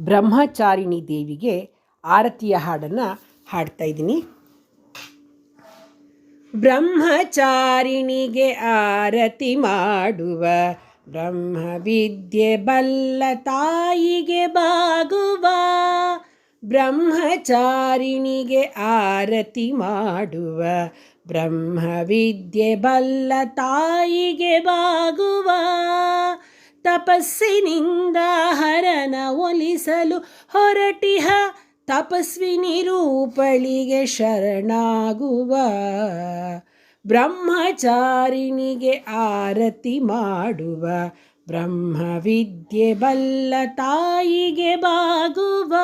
ಬ್ರಹ್ಮಚಾರಿಣಿ ದೇವಿಗೆ ಆರತಿಯ ಹಾಡನ್ನು ಹಾಡ್ತಾ ಇದ್ದೀನಿ. ಬ್ರಹ್ಮಚಾರಿಣಿಗೆ ಆರತಿ ಮಾಡುವ ಬ್ರಹ್ಮವಿದ್ಯೆ ಬಲ್ಲ ತಾಯಿಗೆ ಬಾಗುವ ಬ್ರಹ್ಮಚಾರಿಣಿಗೆ ಆರತಿ ಮಾಡುವ ಬ್ರಹ್ಮವಿದ್ಯೆ ಬಲ್ಲ ತಾಯಿಗೆ ಬಾಗುವ ತಪಸ್ಸಿನಿಂದ ಹರನ ಒಲಿಸಲು ಹೊರಟಿಹ. ತಪಸ್ವಿನಿ ರೂಪಳಿಗೆ ಶರಣಾಗುವ. ಬ್ರಹ್ಮಚಾರಿಣಿಗೆ ಆರತಿ ಮಾಡುವ. ಬ್ರಹ್ಮವಿದ್ಯೆ ಬಲ್ಲ ತಾಯಿಗೆ ಬಾಗುವ.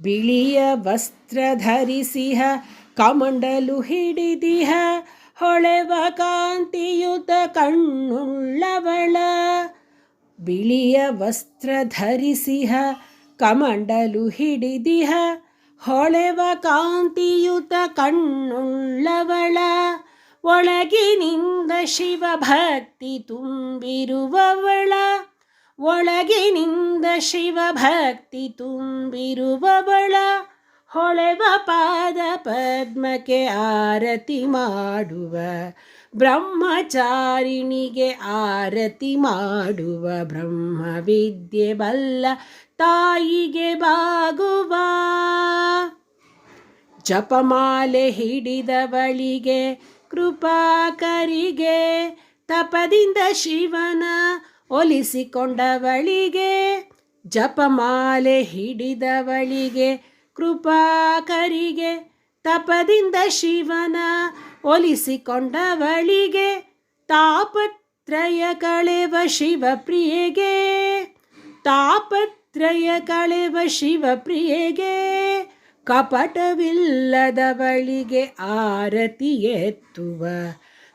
ಬಿಳಿಯ ವಸ್ತ್ರ ಧರಿಸಿಹ. ಕಮಂಡಲು ಹಿಡಿದಿಹ. ಹೊಳೆವ ಕಾಂತಿಯುತ ಕಣ್ಣುಳ್ಳವಳ. ಬಿಳಿಯ ವಸ್ತ್ರ ಧರಿಸಿಹ, ಕಮಂಡಲು ಹಿಡಿದಿಹ, ಹೊಳೆವ ಕಾಂತಿಯುತ ಕಣ್ಣುಳ್ಳವಳ. ಒಳಗಿನಿಂದ ಶಿವ ಭಕ್ತಿ ತುಂಬಿರುವವಳ. ಒಳಗಿನಿಂದ ಶಿವ ಭಕ್ತಿ ತುಂಬಿರುವವಳ. ಹೊಳೆವ ಪಾದ ಪದ್ಮಕ್ಕೆ ಆರತಿ ಮಾಡುವ, ಬ್ರಹ್ಮಚಾರಿಣಿಗೆ ಆರತಿ ಮಾಡುವ, ಬ್ರಹ್ಮ ವಿದ್ಯೆ ಬಲ್ಲ ತಾಯಿಗೆ ಬಾಗುವ. ಜಪಮಾಲೆ ಹಿಡಿದವಳಿಗೆ ಕೃಪಾಕರಿಗೆ ತಪದಿಂದ ಶಿವನ ಒಲಿಸಿಕೊಂಡವಳಿಗೆ ಜಪಮಾಲೆ ಹಿಡಿದವಳಿಗೆ ಕೃಪಾಕರಿಗೆ ತಪದಿಂದ ಶಿವನ ಒಲಿಸಿಕೊಂಡವಳಿಗೆ ತಾಪತ್ರಯ ಕಳೆವ ಶಿವಪ್ರಿಯೆಗೆ ತಾಪತ್ರಯ ಕಳೆವ ಶಿವಪ್ರಿಯೆಗೆ ಕಪಟವಿಲ್ಲದವಳಿಗೆ ಆರತಿ ಎತ್ತುವ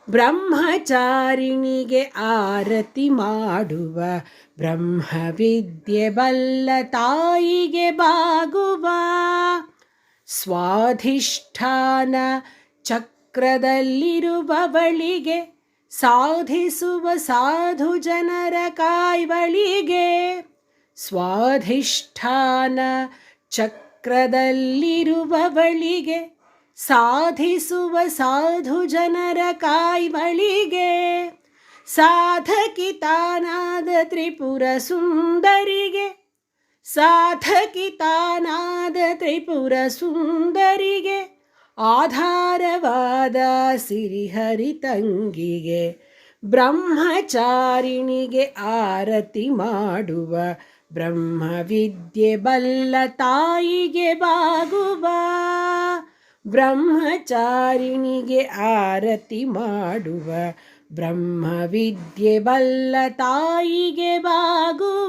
ಬ್ರಹ್ಮಚಾರಿಣಿಗೆ ಆರತಿ ಮಾಡುವ, ಬ್ರಹ್ಮವಿದ್ಯೆ ಬಲ್ಲ ತಾಯಿಗೆ ಬಾಗುವ. ಸ್ವಾಧಿಷ್ಠಾನ ಚಕ್ರದಲ್ಲಿರುವವಳಿಗೆ, ಸಾಧಿಸುವ ಸಾಧು ಜನರ ಕಾಯ್ವಳಿಗೆ. ಸ್ವಾಧಿಷ್ಠಾನ ಚಕ್ರದಲ್ಲಿರುವವಳಿಗೆ ಸಾಧಿಸುವ ಸಾಧು ಜನರ ಕಾಯ್ವಳಿಗೆ ಸಾಧಕಿತಾನಾದ ತ್ರಿಪುರ ಸುಂದರಿಗೆ ಸಾಧಕಿ ತಾನಾದ ತ್ರಿಪುರ ಸುಂದರಿಗೆ ಆಧಾರವಾದ ಸಿರಿಹರಿತಂಗಿಗೆ ಬ್ರಹ್ಮಚಾರಿಣಿಗೆ ಆರತಿ ಮಾಡುವ ಬ್ರಹ್ಮವಿದ್ಯೆ ಬಲ್ಲ ತಾಯಿಗೆ ಬಾಗುವ ಬ್ರಹ್ಮಚಾರಿಣಿಗೆ ಆರತಿ ಮಾಡುವ ಬ್ರಹ್ಮವಿದ್ಯೆ ಬಲ್ಲ ತಾಯಿಗೆ ಬಾಗುವ